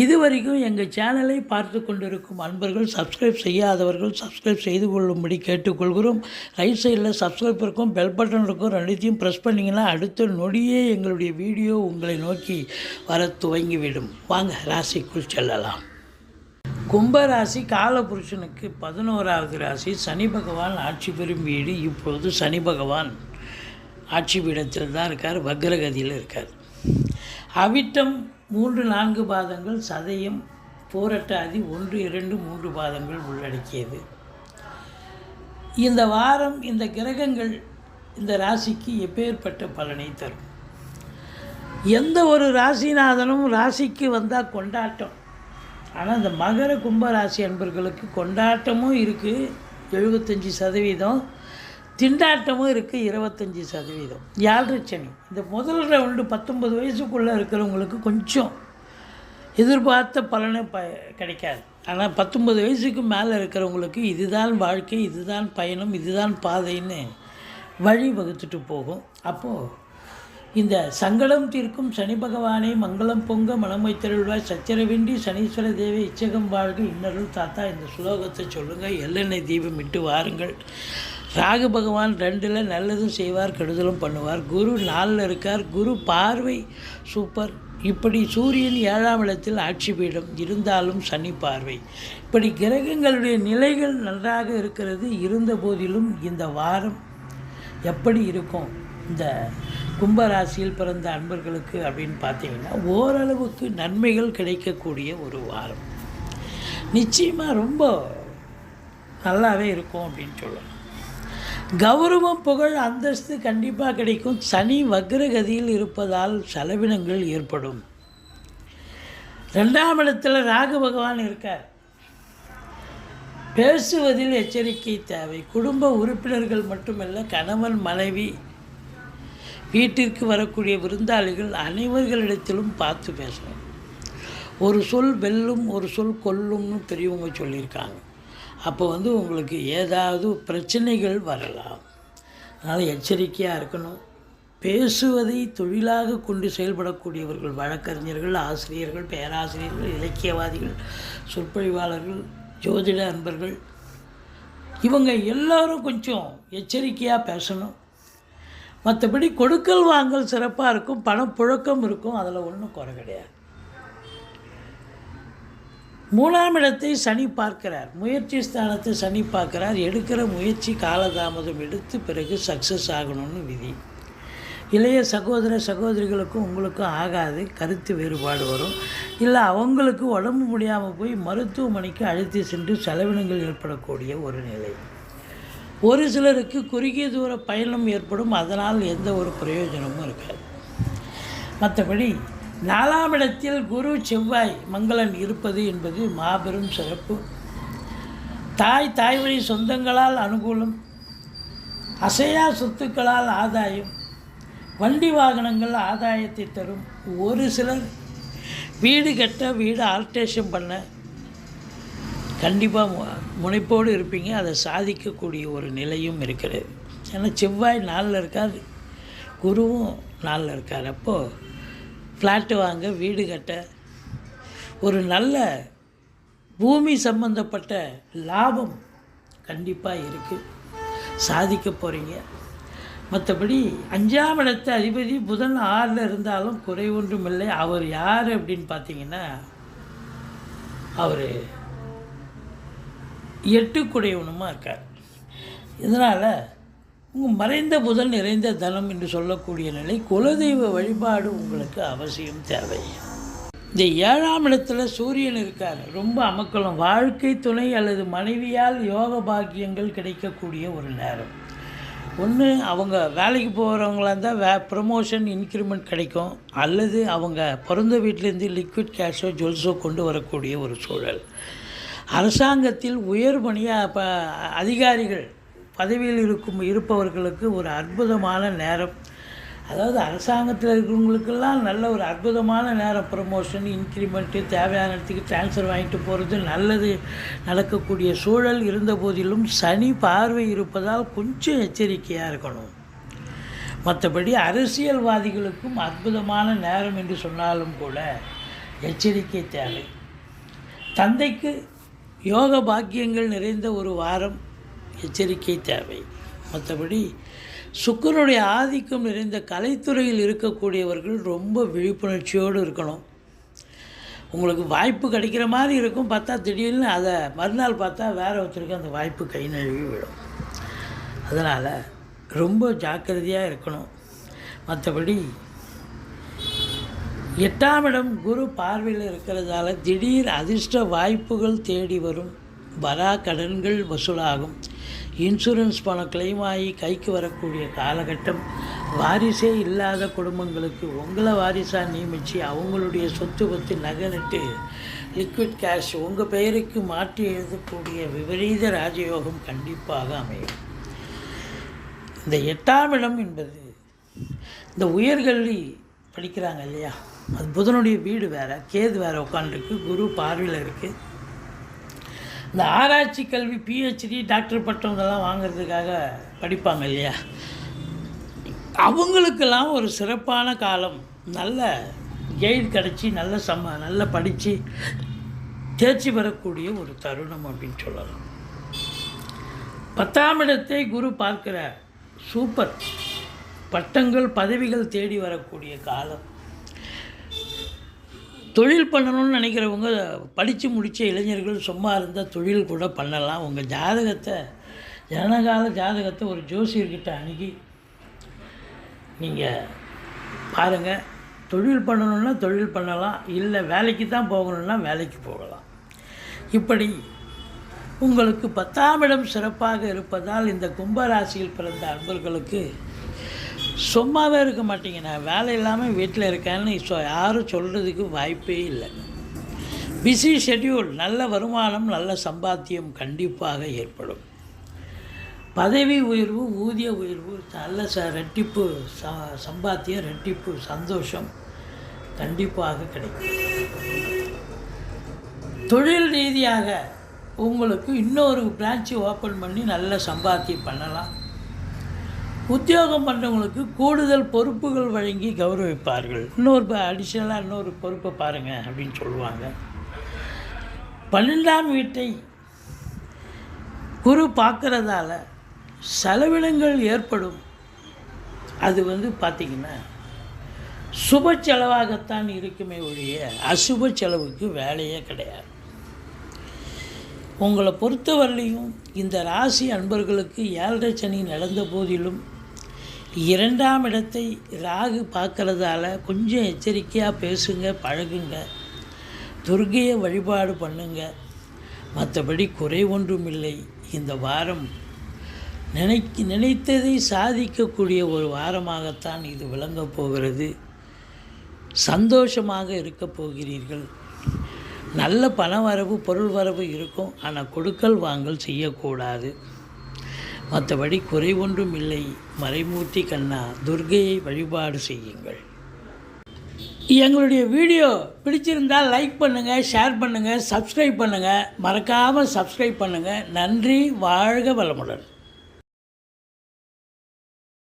இதுவரைக்கும் எங்கள் சேனலை பார்த்து கொண்டிருக்கும் அன்பர்கள் சப்ஸ்கிரைப் செய்யாதவர்கள் சப்ஸ்கிரைப் செய்து கொள்ளும்படி கேட்டுக்கொள்கிறோம். ரைட் சைடில் சப்ஸ்கிரைப் இருக்கும் பெல் பட்டன் இருக்கும் ரெண்டுத்தையும் ப்ரெஸ் பண்ணிங்கன்னா அடுத்த நொடியே எங்களுடைய வீடியோ உங்களை நோக்கி வர துவங்கிவிடும். வாங்க ராசிக்குள் செல்லலாம். கும்பராசி காலபுருஷனுக்கு பதினோராவது ராசி சனி பகவான் ஆட்சி பெறும் வீடு இப்பொழுது சனி பகவான் ஆட்சி பீடத்தில் தான் இருக்கார் வக்ரகதியில் இருக்கார். அவிட்டம் மூன்று நான்கு பாதங்கள் சதயம் போரட்டாதி ஒன்று இரண்டு மூன்று பாதங்கள் உள்ளடக்கியது. இந்த வாரம் இந்த கிரகங்கள் இந்த ராசிக்கு எப்பேற்பட்ட பலனை தரும்? எந்த ஒரு ராசிநாதனும் ராசிக்கு வந்தால் கொண்டாட்டம். ஆனால் இந்த மகர கும்ப ராசி அன்பர்களுக்கு கொண்டாட்டமும் இருக்குது எழுபத்தஞ்சி சதவீதம். திண்டாட்டமும் இருக்குது இருபத்தஞ்சி சதவீதம். ஏழரை சனி இந்த முதல் ரவுண்டு பத்தொம்பது வயசுக்குள்ளே இருக்கிறவங்களுக்கு கொஞ்சம் எதிர்பார்த்த பலனை ப கிடைக்காது. ஆனால் பத்தொம்பது வயசுக்கு மேலே இருக்கிறவங்களுக்கு இதுதான் வாழ்க்கை இதுதான் பயணம் இதுதான் பாதைன்னு வழி வகுத்துட்டு போகும். அப்போது இந்த சங்கடம் தீர்க்கும் சனி பகவானை மங்களம் பொங்க மனம் வைத்தருள்வாய். சச்சரவின்றி சனீஸ்வர தேவி இச்சகம் வாழ்க. இன்னருள் தாத்தா இந்த சுலோகத்தை சொல்லுங்கள் எள்ளெண்ணெய் தீபம் இட்டு வாருங்கள். ராகு பகவான் ரெண்டில் நல்லதும் செய்வார் கெடுதலும் பண்ணுவார். குரு நாலில் இருக்கார். குரு பார்வை சூப்பர். இப்படி சூரியன் ஏழாம் இடத்தில் ஆட்சி பீடம். இருந்தாலும் சனி பார்வை. இப்படி கிரகங்களுடைய நிலைகள் நன்றாக இருக்கிறது. இருந்த போதிலும் இந்த வாரம் எப்படி இருக்கும்? இந்த கும்பராசியில் பிறந்த அன்பர்களுக்கு அப்படின்னு பார்த்தீங்கன்னா ஓரளவுக்கு நன்மைகள் கிடைக்கக்கூடிய ஒரு வாரம். நிச்சயமாக ரொம்ப நல்லாவே இருக்கும் அப்படின்னு சொல்லலாம். கௌரவம் புகழ் அந்தஸ்து கண்டிப்பாக கிடைக்கும். சனி வக்ரகதியில் இருப்பதால் செலவினங்கள் ஏற்படும். ரெண்டாம் இடத்தில் ராகு பகவான் இருக்கார். பேசுவதில் எச்சரிக்கை தேவை. குடும்ப உறுப்பினர்கள் மட்டுமல்ல கணவன் மனைவி வீட்டிற்கு வரக்கூடிய விருந்தாளிகள் அனைவர்களிடத்திலும் பார்த்து பேசணும். ஒரு சொல் வெல்லும் ஒரு சொல் கொல்லும்னு பெரியவங்க சொல்லியிருக்காங்க. அப்போ வந்து உங்களுக்கு ஏதாவது பிரச்சனைகள் வரலாம். அதனால் எச்சரிக்கையாக இருக்கணும். பேசுவதை தொழிலாக கொண்டு செயல்படக்கூடியவர்கள் வழக்கறிஞர்கள் ஆசிரியர்கள் பேராசிரியர்கள் இலக்கியவாதிகள் சொற்பொழிவாளர்கள் ஜோதிட அன்பர்கள் இவங்க எல்லாரும் கொஞ்சம் எச்சரிக்கையாக பேசணும். மற்றபடி கொடுக்கல் வாங்கல் சிறப்பாக இருக்கும் பணப்புழக்கம் இருக்கும் அதில் ஒன்றும் குறை கிடையாது. மூணாம் இடத்தை சனி பார்க்கிறார். முயற்சி ஸ்தானத்தை சனி பார்க்கிறார். எடுக்கிற முயற்சி காலதாமதம் எடுத்து பிறகு சக்ஸஸ் ஆகணும்னு விதி. இளைய சகோதர சகோதரிகளுக்கும் உங்களுக்கும் ஆகாது கருத்து வேறுபாடு வரும். இல்லை அவங்களுக்கு உடம்பு முடியாமல் போய் மருத்துவமனைக்கு அழைத்து சென்று செலவினங்கள் ஏற்படக்கூடிய ஒரு நிலை. ஒரு சிலருக்கு குறுகிய தூர பயணம் ஏற்படும். அதனால் எந்த ஒரு பிரயோஜனமும் இருக்காது. மற்றபடி நாலாம் இடத்தில் குரு செவ்வாய் மங்களன் இருப்பது என்பது மாபெரும் சிறப்பு. தாய் தாய் வழி சொந்தங்களால் அனுகூலம் அசையா சொத்துக்களால் ஆதாயம் வண்டி வாகனங்கள் ஆதாயத்தை தரும். ஒரு சிலர் வீடு கட்ட வீடு ஆல்ட்ரேஷன் பண்ண கண்டிப்பாக முனைப்போடு இருப்பீங்க. அதை சாதிக்கக்கூடிய ஒரு நிலையும் இருக்கிறது ஏன்னா செவ்வாய் நாளில் இருக்காது. குருவும் நாளில் இருக்கார். அப்போது ஃப்ளாட்டு வாங்க வீடு கட்ட ஒரு நல்ல பூமி சம்பந்தப்பட்ட லாபம் கண்டிப்பாக இருக்குது சாதிக்க போகிறீங்க மற்றபடி அஞ்சாம் இடத்த அதிபதி புதன் ஆறில் இருந்தாலும் குறை ஒன்றும் இல்லை அவர் யார் அப்படின்னு பார்த்தீங்கன்னா அவர் எட்டுக்குடையவனுமா இருக்கார். இதனால் உங்கள் மறைந்த புதன் நிறைந்த தனம் என்று சொல்லக்கூடிய நிலை குலதெய்வ வழிபாடு உங்களுக்கு அவசியம் தேவை. இந்த ஏழாம் இடத்துல சூரியன் இருக்கார். ரொம்ப அமக்கலம். வாழ்க்கை துணை அல்லது மனைவியால் யோக பாக்கியங்கள் கிடைக்கக்கூடிய ஒரு நேரம். ஒன்று அவங்க வேலைக்கு போகிறவங்களா இருந்தால் வே ப்ரமோஷன் இன்க்ரிமெண்ட் கிடைக்கும். அல்லது அவங்க பிறந்த வீட்டிலேருந்து லிக்விட் கேஷோ ஜுவல்ஸோ கொண்டு வரக்கூடிய ஒரு சூழல். அரசாங்கத்தில் உயர் பணியாக ப அதிகாரிகள் பதவியில் இருக்கும் இருப்பவர்களுக்கு ஒரு அற்புதமான நேரம். அதாவது அரசாங்கத்தில் இருக்கிறவங்களுக்கெல்லாம் நல்ல ஒரு அற்புதமான நேரம். ப்ரமோஷன் இன்க்ரிமெண்ட்டு தேவையான இடத்துக்கு ட்ரான்ஸ்ஃபர் வாங்கிட்டு போகிறது நல்லது. நடக்கக்கூடிய சூழல் இருந்த போதிலும் சனி பார்வை இருப்பதால் கொஞ்சம் எச்சரிக்கையாக இருக்கணும். மற்றபடி அரசியல்வாதிகளுக்கும் அற்புதமான நேரம் என்று சொன்னாலும் கூட எச்சரிக்கை தேவை. தந்தைக்கு யோக பாக்கியங்கள் நிறைந்த ஒரு வாரம் எச்சரிக்கை தேவை. மற்றபடி சுக்கரனுடைய ஆதிக்கம் நிறைந்த கலைத்துறையில் இருக்கக்கூடியவர்கள் ரொம்ப விழிப்புணர்ச்சியோடு இருக்கணும். உங்களுக்கு வாய்ப்பு கிடைக்கிற மாதிரி இருக்கும் பார்த்தா திடீர்னு அதை மறுநாள் பார்த்தா வேற ஒருத்தருக்கு அந்த வாய்ப்பு கை நழுவி விடும். அதனால் ரொம்ப ஜாக்கிரதையாக இருக்கணும். மற்றபடி எட்டாம் இடம் குரு பார்வையில் இருக்கிறதால திடீர் அதிர்ஷ்ட வாய்ப்புகள் தேடி வரும். வரா கடன்கள் வசூலாகும். இன்சூரன்ஸ் பணம் கிளைம் ஆகி கைக்கு வரக்கூடிய காலகட்டம். வாரிசே இல்லாத குடும்பங்களுக்கு உங்களை வாரிசாக நியமித்து அவங்களுடைய சொத்து பற்றி நகை லிக்விட் கேஷ் உங்கள் பெயருக்கு மாற்றி எழுதக்கூடிய விபரீத ராஜயோகம் கண்டிப்பாக அமையும். இந்த எட்டாம் இடம் என்பது இந்த உயர்கல்வி படிக்கிறாங்க இல்லையா? அது புதனுடைய வீடு வேறு கேது வேறு உட்காந்துருக்கு குரு பார்வையில் இருக்குது இந்த ஆராய்ச்சி கல்வி பிஹெச்டி டாக்டர் பட்டவங்கெல்லாம் வாங்குறதுக்காக படிப்பாங்க இல்லையா? அவங்களுக்கெல்லாம் ஒரு சிறப்பான காலம். நல்ல கெய்டு கிடச்சி நல்ல சம்ம நல்லா படித்து தேர்ச்சி பெறக்கூடிய ஒரு தருணம் அப்படின்னு சொல்லலாம். பத்தாம் இடத்தை குரு பார்க்கிறார். சூப்பர். பட்டங்கள் பதவிகள் தேடி வரக்கூடிய காலம். தொழில் பண்ணணும்னு நினைக்கிறவங்க படித்து முடித்த இளைஞர்கள் சும்மா இருந்தால் தொழில் கூட பண்ணலாம். உங்கள் ஜாதகத்தை ஜனகால ஜாதகத்தை ஒரு ஜோசியர்கிட்ட அணுகி நீங்கள் பாருங்கள் தொழில் பண்ணணுன்னா தொழில் பண்ணலாம். இல்லை வேலைக்கு தான் போகணுன்னா வேலைக்கு போகலாம். இப்படி உங்களுக்கு பத்தாம் இடம் சிறப்பாக இருப்பதால் இந்த கும்பராசியில் பிறந்த அன்பர்களுக்கு சும்மாவே இருக்க மாட்டீங்க. நான் வேலை இல்லாமல் வீட்டில் இருக்கேன்னு சொ யாரும் சொல்கிறதுக்கு வாய்ப்பே இல்லை. பிஸி ஷெட்யூல் நல்ல வருமானம் நல்ல சம்பாத்தியம் கண்டிப்பாக ஏற்படும். பதவி உயர்வு ஊதிய உயர்வு நல்ல ச ரெட்டிப்பு ச சம்பாத்தியம் ரெட்டிப்பு சந்தோஷம் கண்டிப்பாக கிடைக்கும். தொழில் ரீதியாக உங்களுக்கு இன்னொரு பிரான்ச்சு ஓப்பன் பண்ணி நல்ல சம்பாத்தியம் பண்ணலாம். உத்தியோகம் பண்ணுறவங்களுக்கு கூடுதல் பொறுப்புகள் வழங்கி கௌரவிப்பார்கள். இன்னொரு அடிஷ்னலாக இன்னொரு பொறுப்பை பாருங்கள் அப்படின்னு சொல்லுவாங்க. பன்னெண்டாம் வீட்டை குரு பார்க்குறதால செலவினங்கள் ஏற்படும். அது வந்து பார்த்திங்கன்னா சுப செலவாகத்தான் இருக்குமே ஒழிய அசுப செலவுக்கு வேலையே கிடையாது. உங்களை பொறுத்தவரையிலையும் இந்த ராசி அன்பர்களுக்கு ஏழரை சனி நடந்த போதிலும் இரண்டாம் இடத்தை ராகு பார்க்கறதால கொஞ்சம் எச்சரிக்கையாக பேசுங்க பழகுங்க. துர்கையை வழிபாடு பண்ணுங்க. மற்றபடி குறை ஒன்றும் இல்லை இந்த வாரம் நினைக்க நினைத்ததை சாதிக்கக்கூடிய ஒரு வாரமாகத்தான் இது விளங்கப் போகிறது. சந்தோஷமாக இருக்கப் போகிறீர்கள். நல்ல பண வரவு பொருள் வரவு இருக்கும். ஆனால் கொடுக்கல் வாங்கல் செய்யக்கூடாது. மற்றபடி குறை ஒன்றும் இல்லை மறைமூர்த்தி கண்ணா துர்கையை வழிபாடு செய்யுங்கள். எங்களுடைய வீடியோ பிடிச்சிருந்தால் லைக் பண்ணுங்கள் ஷேர் பண்ணுங்கள் சப்ஸ்கிரைப் பண்ணுங்கள் மறக்காமல் சப்ஸ்கிரைப் பண்ணுங்கள் நன்றி வாழ்க வளமுடன்.